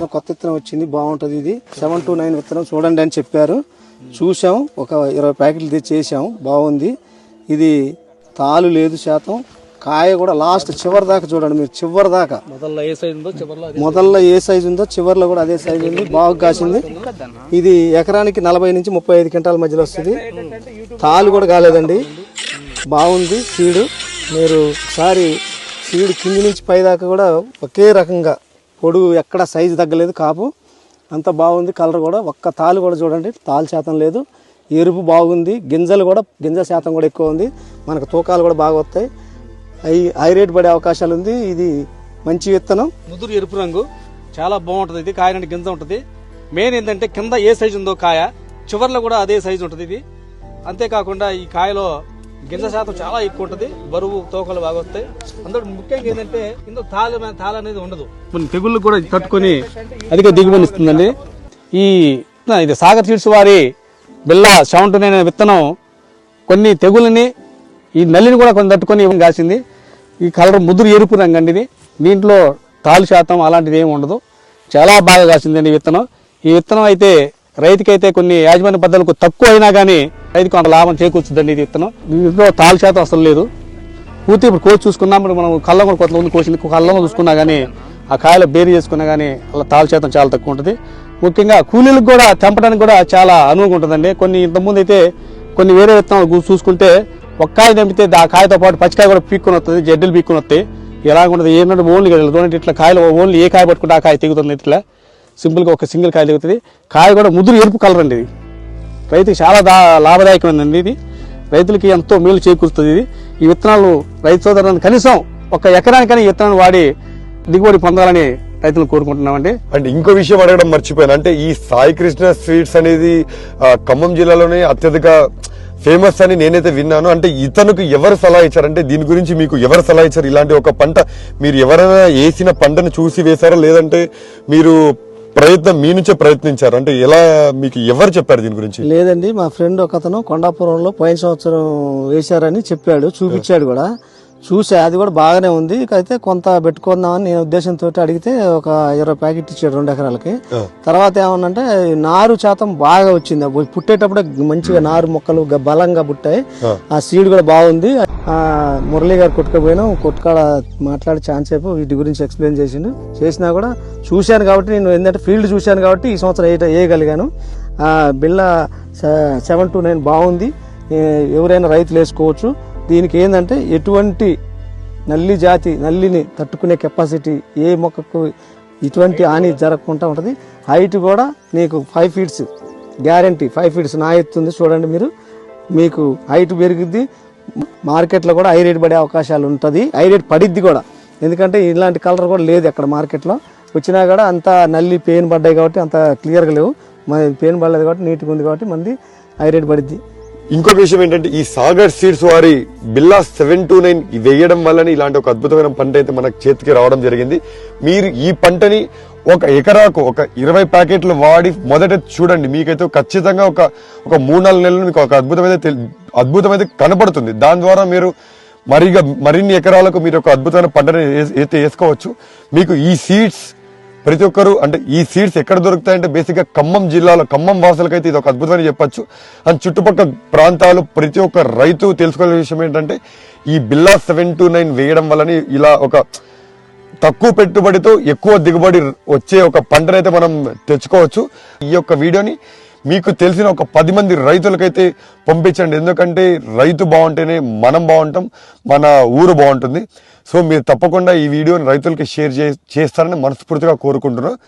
విత్తనం కొత్త విత్తనం వచ్చింది బాగుంటది ఇది. సెవెన్ టు నైన్ విత్తనం చూడండి అని చెప్పారు. చూసాం ఒక ఇరవై ప్యాకెట్లు తెచ్చి చేసాం బాగుంది. ఇది తాలు లేదు శాతం. కాయ కూడా లాస్ట్ చివరి దాకా చూడండి మీరు చివరి దాకా. మొదల్లో ఏ సైజు ఉందో చివరిలో అదే మొదల్లో ఏ సైజు ఉందో చివర్లో కూడా అదే సైజు ఉంది బాగా కాసింది. ఇది ఎకరానికి నలభై నుంచి ముప్పై ఐదు క్వింటాల మధ్యలో వస్తుంది. తాలు కూడా కాలేదండి. బాగుంది సీడు మీరు ఒకసారి సీడు కింది నుంచి పై దాకా కూడా ఒకే రకంగా పొడుగు ఎక్కడ సైజు తగ్గలేదు కాపు. అంత బాగుంది కలర్ కూడా. ఒక్క తాలు కూడా చూడండి తాలు శాతం లేదు. ఎరుపు బాగుంది గింజలు కూడా గింజ శాతం కూడా ఎక్కువ ఉంది. మనకు తూకాలు కూడా బాగా వస్తాయి. అవి హై రేట్ పడే అవకాశాలు ఉంది. ఇది మంచి విత్తనం. ముదురు ఎరుపు రంగు. చాలా బాగుంటుంది ఇది. కాయ గింజ ఉంటుంది. మెయిన్ ఏంటంటే కింద ఏ సైజు ఉందో కాయ. చివర్లో కూడా అదే సైజు ఉంటుంది ఇది. అంతేకాకుండా ఈ కాయలో గింజ శాతం చాలా ఎక్కువ ఉంటది బరువు తోకలు బాగా వస్తాయి. అందులో ముఖ్యంగా ఏంటంటే ఇందులో తాళ తాళ అనేది ఉండదు. కొన్ని తెగుళ్ళు కూడా తట్టుకొని అధిక దిగుబడి ఇస్తుందండి. ఈ ఇది సాగర్ సీడ్స్ వారి బిల్ల సెవెంటీ నైన్ విత్తనం కొన్ని తెగులని ఈ నల్లిని కూడా కొన్ని తట్టుకొని ఇవ్వడం కాసింది. ఈ కలర్ ముదురు ఎరుపు రంగు అండి ఇది. దీంట్లో తాలు శాతం అలాంటిది ఏమి ఉండదు. చాలా బాగా కాసిందండి ఈ విత్తనం. ఈ విత్తనం అయితే రైతుకైతే కొన్ని యాజమాన్య పద్ధతులకు తక్కువ అయినా కానీ రైతుకు అంత లాభం చేకూర్చుద్దండి ఇది విత్తనం దీంట్లో తాలు శాతం అసలు లేదు. పూర్తి ఇప్పుడు కోసి చూసుకున్నాం మనం కళ్ళం కూడా కొంతమంది కోసింది. కళ్ళంలో చూసుకున్నా కానీ ఆ కాయలు బేరీ చేసుకున్నా కానీ అలా తాళ శాతం చాలా తక్కువ ఉంటుంది. ముఖ్యంగా కూలీలకు కూడా తెంపడానికి కూడా చాలా అనువుగా ఉంటుందండి. కొన్ని ఇంతకుముందు అయితే కొన్ని వేరే విత్తనాలు చూసుకుంటే ఒక కాయ తెంపితే ఆ కాయతో పాటు పచ్చికాయ కూడా పీక్కుని వస్తుంది జడ్డీలు పీక్కుని వస్తాయి ఎలా ఉంటుంది ఏంటంటే ఓన్లీ చూడండి ఇట్లా కాయలు ఓన్లీ ఏ కాయ పట్టుకుంటే ఆ కాయ తెగుతుంది ఇట్లా. సింపుల్గా ఒక సింగిల్ కాయ తెగుతుంది. కాయ కూడా ముదురు ఎరుపు కలర్ అండి ఇది. రైతుకి చాలా దా లాభదాయకమైనది ఇది. రైతులకి ఎంతో మేలు చేకూరుస్తుంది ఇది. ఈ విత్తనాలు రైతు సోదరులను కనీసం ఒక ఎకరానికైనా విత్తనాలు వాడి దిగుబడి పొందాలని రైతులు కోరుకుంటున్నామండి. అంటే ఇంకో విషయం అడగడం మర్చిపోయాను. అంటే ఈ సాయి కృష్ణ స్వీట్స్ అనేది ఖమ్మం జిల్లాలోనే అత్యధిక ఫేమస్ అని నేనైతే విన్నాను. అంటే ఇతనుకు ఎవరు సలహా ఇచ్చారంటే దీని గురించి మీకు ఎవరు సలహా ఇచ్చారు? ఇలాంటి ఒక పంట మీరు ఎవరైనా వేసిన పంటను చూసి వేశారా? లేదంటే మీరు ప్రయత్నం మీ నుంచే ప్రయత్నించారు. అంటే ఎలా మీకు ఎవరు చెప్పారు దీని గురించి? లేదండి మా ఫ్రెండ్ ఒక అతను కొండాపురంలో పోయిన సంవత్సరం వేశారని చెప్పాడు చూపించాడు కూడా. చూసా అది కూడా బాగానే ఉంది. అయితే కొంత పెట్టుకుందామని నేను ఉద్దేశంతో అడిగితే ఒక ఇరవై ప్యాకెట్ ఇచ్చాడు రెండు ఎకరాలకి. తర్వాత ఏమన్నంటే నారు శాతం బాగా వచ్చింది. పుట్టేటప్పుడే మంచిగా నారు మొక్కలు బలంగా పుట్టాయి. ఆ సీడ్ కూడా బాగుంది. మురళి గారు కొట్టుకుపోయినాం కొట్టుకాడ మాట్లాడే ఛాన్స్ సేపు వీటి గురించి ఎక్స్ప్లెయిన్ చేసిండు. చేసినా కూడా చూశాను కాబట్టి నేను ఏంటంటే ఫీల్డ్ చూశాను కాబట్టి ఈ సంవత్సరం ఏ వేయగలిగాను ఆ బిళ్ళ సెవెన్ టు నైన్ బాగుంది. ఎవరైనా రైతులు వేసుకోవచ్చు. దీనికి ఏంటంటే ఎటువంటి నల్లి జాతి నల్లిని తట్టుకునే కెపాసిటీ ఏ మొక్కకు ఇటువంటి హాని జరగకుండా ఉంటుంది. హైట్ కూడా నీకు five feets guarantee five feets నా ఎత్తుంది చూడండి మీరు. మీకు హైట్ పెరిగిద్ది మార్కెట్లో కూడా హై రేట్ పడే అవకాశాలు ఉంటుంది. హై రేట్ పడిద్ది కూడా. ఎందుకంటే ఇలాంటి కలర్ కూడా లేదు అక్కడ మార్కెట్లో. వచ్చినా కూడా అంత నల్లి పెయిన్ పడ్డాయి కాబట్టి అంత క్లియర్గా లేవు. మన పెయిన్ పడలేదు కాబట్టి నీట్గా ఉంది కాబట్టి మంది హై రేట్ పడిద్ది. ఇంకొక విషయం ఏంటంటే ఈ సాగర్ సీడ్స్ వారి బిల్లా సెవెన్ టూ నైన్ వేయడం వల్లనే ఇలాంటి ఒక అద్భుతమైన పంట అయితే మనకు చేతికి రావడం జరిగింది. మీరు ఈ పంటని ఒక ఎకరాకు ఒక ఇరవై ప్యాకెట్లు వాడి మొదట చూడండి. మీకైతే ఖచ్చితంగా ఒక ఒక మూడు నాలుగు నెలలు మీకు ఒక అద్భుతమైన అద్భుతమైతే కనబడుతుంది. దాని ద్వారా మీరు మరిగా మరిన్ని ఎకరాలకు మీరు ఒక అద్భుతమైన పంటని అయితే వేసుకోవచ్చు. మీకు ఈ సీడ్స్ ప్రతి ఒక్కరు అంటే ఈ సీడ్స్ ఎక్కడ దొరుకుతాయంటే బేసిక్గా ఖమ్మం జిల్లాలో ఖమ్మం వాసులకైతే ఇది ఒక అద్భుతమని చెప్పొచ్చు. అండ్ చుట్టుపక్కల ప్రాంతాలు ప్రతి ఒక్క రైతు తెలుసుకోవాల్సిన విషయం ఏంటంటే ఈ బిల్లా సెవెన్ టు నైన్ వేయడం వల్లనే ఇలా ఒక తక్కువ పెట్టుబడితో ఎక్కువ దిగుబడి వచ్చే ఒక పంటనైతే మనం తెచ్చుకోవచ్చు. ఈ యొక్క వీడియోని మీకు తెలిసిన ఒక పది మంది రైతులకైతే పంపించండి. ఎందుకంటే రైతు బాగుంటేనే మనం బాగుంటాం మన ఊరు బాగుంటుంది. సో మీరు తప్పకుండా ఈ వీడియోని రైతులకి షేర్ చే- చేస్తారని మనస్ఫూర్తిగా కోరుకుంటున్నాను